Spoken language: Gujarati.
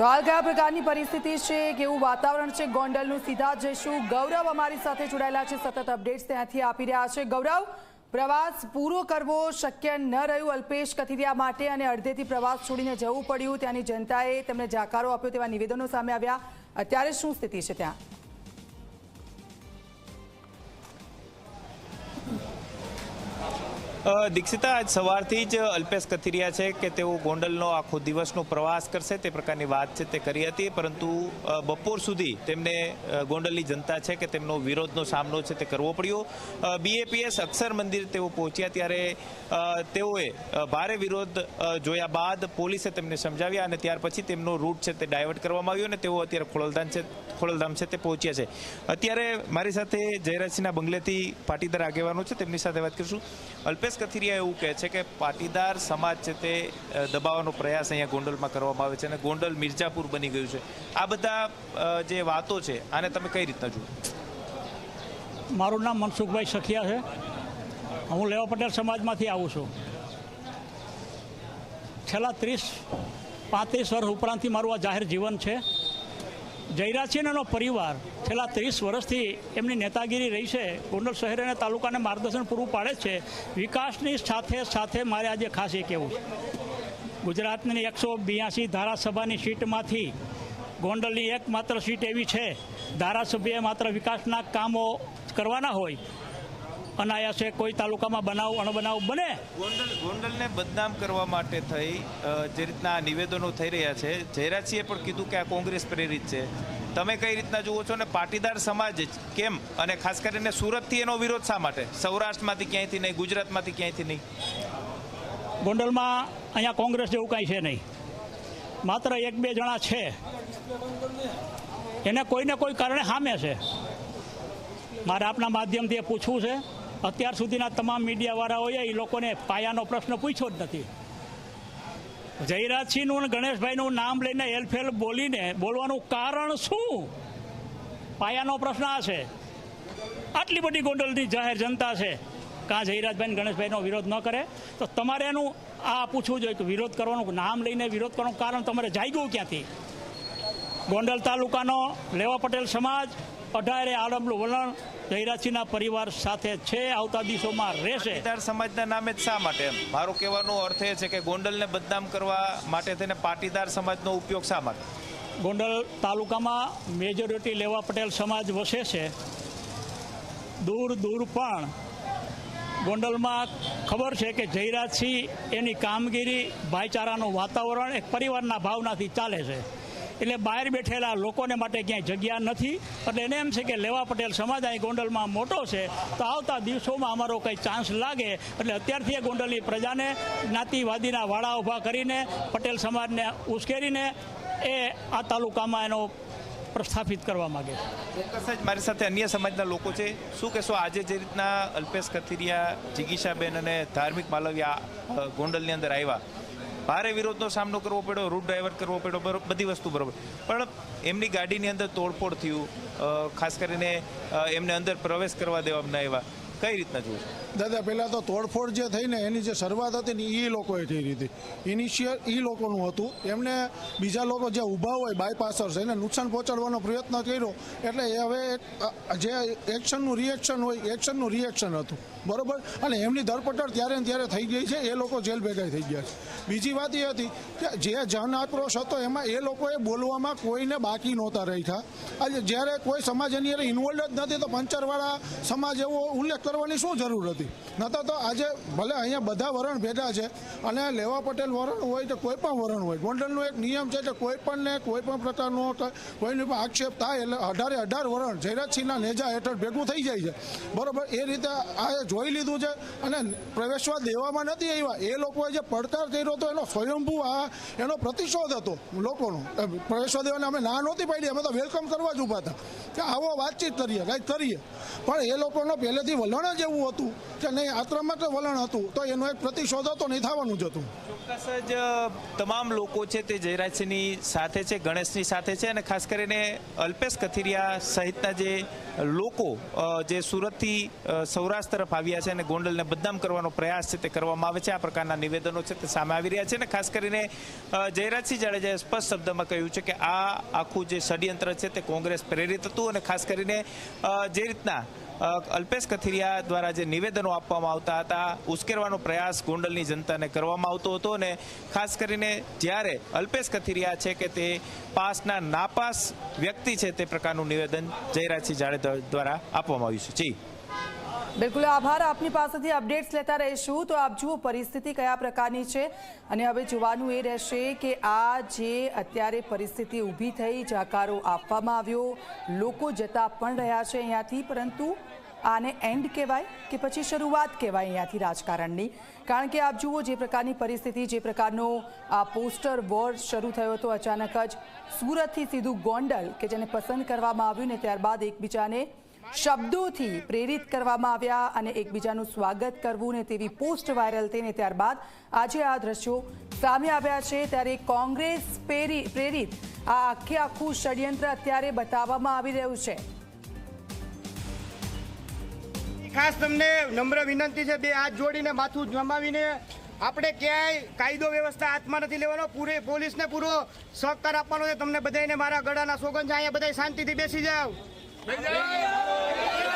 તો હાલ કયા પ્રકારની પરિસ્થિતિ છે, કેવું વાતાવરણ છે, ગોંડલનું સીધા જઈશું. ગૌરવ અમારી સાથે જોડાયેલા છે, સતત અપડેટ્સ ત્યાંથી આપી રહ્યા છે. ગૌરવ, પ્રવાસ પૂરો કરવો શક્ય ન રહ્યું, અલ્પેશ કથિરિયા માટે અને અડધેથી પ્રવાસ છોડીને જવું પડ્યું. ત્યાંની જનતાએ તેમને જાકારો આપ્યો તેવા નિવેદનો સામે આવ્યા. અત્યારે શું સ્થિતિ છે ત્યાં? દીક્ષિતા, આજ સવારથી જ અલ્પેશ કથિરિયા છે કે તેઓ ગોંડલનો આખો દિવસનો પ્રવાસ કરશે? તે પ્રકારની વાત છે તે કરી હતી, પરંતુ બપોર સુધી તેમને ગોંડલની જનતા છે કે તેમનો વિરોધનો સામનો છે તે કરવો પડ્યો. બીએપીએસ અક્ષર મંદિર તેઓ પહોંચ્યા ત્યારે તેઓએ ભારે વિરોધ જોયા બાદ પોલીસે તેમને સમજાવ્યા અને ત્યાર પછી તેમનો રૂટ છે તે ડાયવર્ટ કરવામાં આવ્યો અને તેઓ અત્યારે ખોડલધામ છે ખોડલધામ છે તે પહોંચ્યા છે. અત્યારે મારી સાથે જયરાજસિંહના બંગલેથી પાટીદાર આગેવાનો છે, તેમની સાથે વાત કરીશું. અલ્પેશ કથિરિયા એવું કહે છે કે પાટીદાર સમાજ છે તે દબાવવાનો પ્રયાસ અહીંયા ગોંડલમાં કરવામાં આવે છે અને ગોંડલ મિર્જાપુર બની ગયું છે. આ બધા જે વાતો છે, આને તમે કઈ રીતના જુઓ? મારું નામ મનસુખભાઈ સખિયા છે. હું લેવા પટેલ સમાજમાંથી આવું છું. છેલ્લા ત્રીસ, પાંત્રીસ વર્ષ ઉપરાંતથી મારું આ જાહેર જીવન છે. જયરાજસિંહ પરિવાર છેલ્લા ત્રીસ વર્ષથી એમની નેતાગીરી રહી છે. ગોંડલ શહેર અને તાલુકાને માર્ગદર્શન પૂરું પાડે છે. વિકાસની સાથે સાથે મારે આજે ખાસ એ કહેવું છે. ગુજરાતની એકસો બ્યાસી ધારાસભાની સીટમાંથી ગોંડલની એકમાત્ર સીટ એવી છે. ધારાસભ્યએ માત્ર વિકાસના કામો કરવાના હોય અનાયાસે કોઈ તાલુકામાં બનાવ અણબનાવ બને. ગોંડલ ગોંડલને બદનામ કરવા માટે થઈ જે રીતના આ નિવેદનો થઈ રહ્યા છે જયરાજસિંહે પણ કીધું કે આ કોંગ્રેસ પ્રેરિત છે. તમે કઈ રીતના જુઓ છો ને પાટીદાર સમાજ કેમ અને ખાસ કરીને સુરતથી એનો વિરોધ શા માટે? સૌરાષ્ટ્રમાંથી ક્યાંયથી નહીં ગુજરાતમાંથી ક્યાંયથી નહીં? ગોંડલમાં અહીંયા કોંગ્રેસ જેવું કાંઈ છે નહીં. માત્ર એક બે જણા છે. એને કોઈને કોઈ કારણે સામે છે. મારે આપના માધ્યમથી એ પૂછવું છે. અત્યાર સુધીના તમામ મીડિયાવાળાઓએ એ લોકોને પાયાનો પ્રશ્ન પૂછ્યો જ નથી. જયરાજસિંહનું ગણેશભાઈનું નામ લઈને હેલફેલ બોલીને બોલવાનું કારણ શું? પાયાનો પ્રશ્ન આ છે. આટલી બધી ગોંડલની જાહેર જનતા છે. કાં જયરાજભાઈ ગણેશભાઈનો વિરોધ ન કરે? તો તમારે એનું આ પૂછવું જોઈએ કે વિરોધ કરવાનું, નામ લઈને વિરોધ કરવાનું કારણ તમારે જાગ્યું ક્યાંથી? ગોંડલ તાલુકાનો લેવા પટેલ સમાજ અઢારે આલમનું વલણ જયરાજસિંહના પરિવાર સાથે છે આવતા દિવસોમાં રહેશે. સમાજના નામે શા માટે મારું મારો કહેવાનો અર્થ એ છે કે ગોંડલને બદનામ કરવા માટે થઈને પાટીદાર સમાજનો ઉપયોગ શા માટે? ગોંડલ તાલુકામાં મેજોરિટી લેવા પટેલ સમાજ વસે છે. દૂર દૂર પણ ગોંડલમાં ખબર છે કે જયરાજસિંહ એની કામગીરી ભાઈચારાનું વાતાવરણ એક પરિવારના ભાવનાથી ચાલે છે. એટલે બહાર બેઠેલા લોકોને માટે ક્યાંય જગ્યા નથી. એટલે એને એમ છે કે લેવા પટેલ સમાજ અહીં ગોંડલમાં મોટો છે. તો આવતા દિવસોમાં અમારો કંઈ ચાન્સ લાગે. એટલે અત્યારથી એ ગોંડલની પ્રજાને, જ્ઞાતિવાદીના વાળા ઊભા કરીને, પટેલ સમાજને ઉશ્કેરીને એ આ તાલુકામાં એનો પ્રસ્થાપિત કરવા માગે છે. મારી સાથે અન્ય સમાજના લોકો છે. શું કહેશો, આજે જે રીતના અલ્પેશ કથિરિયા, જિગીશાબેન અને ધાર્મિક માલવિયા ગોંડલની અંદર આવ્યા ભારે વિરોધનો સામનો કરવો પડ્યો રૂટ ડાયવર્ટ કરવો પડ્યો બધી વસ્તુ બરોબર. પણ એમની ગાડીની અંદર તોડફોડ થયું ખાસ કરીને એમને અંદર પ્રવેશ કરવા દેવામાં આવ્યા. કઈ રીતના જુઓ દાદા, પહેલાં તો તોડફોડ જે થઈને એની જે શરૂઆત હતી ને એ લોકોએ થઈ હતી. ઇનિશિયલ એ લોકોનું હતું. એમને બીજા લોકો જે ઊભા હોય બાયપાસર્સ એને નુકસાન પહોંચાડવાનો પ્રયત્ન કર્યો. એટલે એ હવે જે એક્શનનું રિએક્શન હોય એક્શનનું રિએક્શન હતું. બરોબર? અને એમની ધરપકડ ત્યારે ને ત્યારે થઈ ગઈ છે. એ લોકો જેલ ભેગા થઈ ગયા છે. બીજી વાત એ હતી કે જે જન આક્રોશ હતો, એમાં એ લોકોએ બોલવામાં કોઈને બાકી નહોતા રાખ્યા આજે જ્યારે કોઈ સમાજ એની અંદર ઇન્વોલ્વ જ નથી, તો પંચરવાળા સમાજ એવો ઉલ્લેખ કરવાની શું જરૂર હતી? નતા તો આજે ભલે અહીંયા બધા વરણ ભેગા છે અને લેવા પટેલ વરણ હોય તો કોઈ પણ વરણ હોય, ગોંડલનો એક નિયમ છે કે કોઈ પણ ને કોઈ પણ પ્રકારનો કોઈની પણ આક્ષેપ થાય એટલે અઢારે અઢાર વરણ જયરાજસિંહના નેજા હેઠળ ભેગું થઈ જાય છે. બરોબર, એ રીતે આ જોઈ લીધું છે અને પ્રવેશવા દેવામાં નથી આવ્યા. એ લોકોએ જે પડકાર કર્યો હતો એનો સ્વયંભૂ આ એનો પ્રતિશોધ હતો લોકોનો. પ્રવેશવા દેવાને અમે ના નહોતી પાડી, અમે તો વેલકમ કરવા જ ઊભા હતા કે આવો વાતચીત કરીએ, કંઈક કરીએ. પણ એ લોકોનો પહેલેથી વલણ વલણ જ એવું હતું કે નહીં આક્રમક વલણ હતું, તો એનો એક પ્રતિશોધ હતો નહીં થવાનું જ હતું. ચોક્કસ જ તમામ લોકો છે તે જયરાજસિંહની સાથે છે, ગણેશની સાથે છે અને ખાસ કરીને અલ્પેશ કથિરિયા સહિતના જે લોકો જે સુરતથી સૌરાષ્ટ્ર તરફ આવ્યા છે અને ગોંડલને બદનામ કરવાનો પ્રયાસ છે તે કરવામાં આવે છે, આ પ્રકારના નિવેદનો છે તે સામે આવી રહ્યા છે અને ખાસ કરીને જયરાજસિંહ જાડેજાએ સ્પષ્ટ શબ્દમાં કહ્યું છે કે આ આખું જે ષડયંત્ર છે તે કોંગ્રેસ પ્રેરિત હતું અને ખાસ કરીને જે રીતના અલ્પેશ કથિરિયા દ્વારા જે નિવેદનો આપવામાં આવતા હતા, ઉશ્કેરવાનો પ્રયાસ ગોંડલની જનતાને કરવામાં આવતો હતો અને ખાસ કરીને જ્યારે અલ્પેશ કથિરિયા છે કે તે પાસના નાપાસ વ્યક્તિ છે તે પ્રકારનું નિવેદન જયરાજસિંહ જાડેજા દ્વારા આપવામાં આવ્યું છે. જી. બિલકુલ આભાર. આપની પાસેથી અપડેટ્સ લેતા રહીશું. તો આપ જુઓ પરિસ્થિતિ કયા પ્રકારની છે અને હવે જોવાનું એ રહેશે કે આ જે અત્યારે પરિસ્થિતિ ઊભી થઈ, જાકારો આપવામાં આવ્યો, લોકો જતા પણ રહ્યા છે અહીંયાથી, પરંતુ આને એન્ડ કહેવાય કે પછી શરૂઆત કહેવાય અહીંયાથી રાજકારણની? કારણ કે આપ જુઓ જે પ્રકારની પરિસ્થિતિ, જે પ્રકારનો આ પોસ્ટર વોર શરૂ થયો હતો અચાનક જ. સુરતથી સીધું ગોંડલ, કે જેને પસંદ કરવામાં આવ્યું ને ત્યારબાદ એકબીજાને શબ્દોથી પ્રેરિત કરવામાં આવ્યા અને એકબીજાનું સ્વાગત કરવું ને તેવી પોસ્ટ વાયરલ થઈને ત્યારબાદ આજે આ દ્રશ્યો સામે આવ્યા છે. ત્યારે કોંગ્રેસ પ્રેરિત આ આખે આખું ષડયંત્ર અત્યારે બતાવવામાં આવી રહ્યું છે. ખાસ તમને નમ્ર વિનંતી છે, બે હાથ જોડીને માથું જમાવીને આપણે ક્યાંય કાયદો વ્યવસ્થા હાથમાં નથી લેવાનો. પૂરે પોલીસને પૂરો સહકાર આપવાનો છે. તમને બધાને મારા ગળાના સોગંદ અહીંયા બધા શાંતિથી બેસી જાઓ. Obrigado!